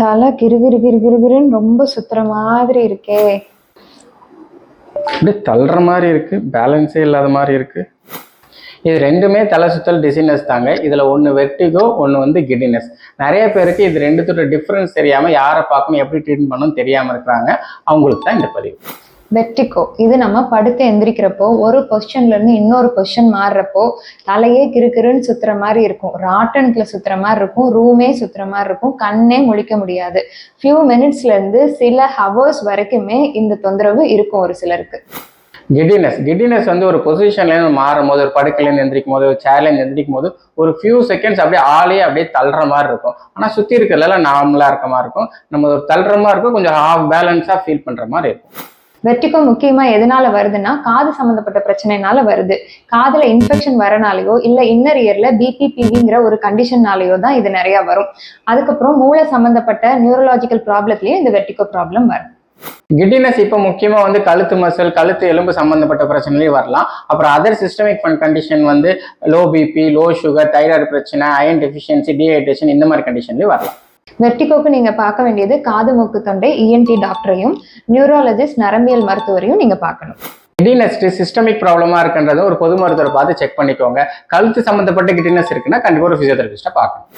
தலை கிறுகிறு கிறுகிறுன்னு ரொம்ப சுத்துற மாதிரி இருக்கே. அப்படியே தள்ளுற மாதிரி இருக்கு பேலன்ஸே இல்லாத மாதிரி இருக்கு. இது ரெண்டுமே தலை சுத்தல் டிசினஸ் தாங்க. இதில் ஒன்று வெர்டிகோ ஒன்று வந்து கிடினஸ் நிறைய பேருக்கு இது ரெண்டுத்தோட டிஃப்ரென்ஸ் தெரியாமல் யாரை பார்க்கணும் எப்படி ட்ரீட்மெண்ட் பண்ணணும் தெரியாமல் இருக்கிறாங்க. அவங்களுக்கு தான் இந்த பதிவு. வெர்டிகோ இது நம்ம படுத்து எந்திரிக்கிறப்போ ஒரு பொசிஷன்ல இருந்து இன்னொரு பொசிஷன் மாறுறப்போ தலையே கிறுகிறுன்னு சுத்துற மாதிரி இருக்கும். ராட்டனுக்குள்ள சுத்துற மாதிரி இருக்கும். ரூமே சுத்துற மாதிரி இருக்கும். கண்ணே முழிக்க முடியாது. ஃபியூ மினிட்ஸ்ல இருந்து சில ஹவர்ஸ் வரைக்குமே இந்த தொந்தரவு இருக்கும் ஒரு சிலருக்கு. கிடினஸ் கிடினஸ் வந்து ஒரு பொசிஷன்லேருந்து மாறும் போது ஒரு படுக்கையிலேருந்து எந்திரிக்கும் போது ஒரு சேர்லேருந்து எந்திரிக்கும் போது ஒரு ஃபியூ செகண்ட்ஸ் அப்படியே ஆளே அப்படியே தள்ளுற மாதிரி இருக்கும். ஆனால் சுற்றி இருக்கிறதெல்லாம் நார்மலாக இருக்க மாதிரி இருக்கும். நம்ம ஒரு தள்ளுற மாதிரி இருக்கும். கொஞ்சம் ஹாஃப் பேலன்ஸாக ஃபீல் பண்ணுற மாதிரி இருக்கும். வெர்டிகோ முக்கியமா எதனால வருதுன்னா காது சம்பந்தப்பட்ட பிரச்சனைனால வருது. காதுல இன்ஃபெக்ஷன் வரனாலயோ இல்ல இன்னர் இயர்ல பிபிபிவிங்கிற ஒரு கண்டிஷன்னாலேயோ தான் இது நிறைய வரும். அதுக்கப்புறம் மூளை சம்பந்தப்பட்ட நியூரலாஜிக்கல் ப்ராப்ளத்திலயும் இந்த வெர்டிகோ ப்ராப்ளம் வரும் கிட்டினஸ் இப்போ முக்கியமாக வந்து கழுத்து மசில் கழுத்து எலும்பு சம்மந்தப்பட்ட பிரச்சனையும் வரலாம். அப்புறம் அதர் சிஸ்டமிக் கண்டிஷன் வந்து low BP low sugar thyroid பிரச்சனை அயன் டெஃபிஷியன்சி டீஹைட்ரேஷன் இந்த மாதிரி கண்டிஷன்லையும் வரலாம். வெர்டிகோக்கு நீங்க பார்க்க வேண்டியது காது மூக்கு தொண்டை இஎன்டி டாக்டரையும் நியூரோலஜிஸ்ட் நரம்பியல் மருத்துவரையும் நீங்க பார்க்கணும். கிட்டினஸ் சிஸ்டமிக் ப்ராப்ளமாக இருக்குன்றத ஒரு பொது மருத்துவரை பார்த்து செக் பண்ணிக்கோங்க. கழுத்து சம்மந்தப்பட்ட கிட்டினஸ் இருக்குன்னா கண்டிப்பாக ஒரு ஃபிசியோதெரபிஸ்ட்டை பார்க்கணும்.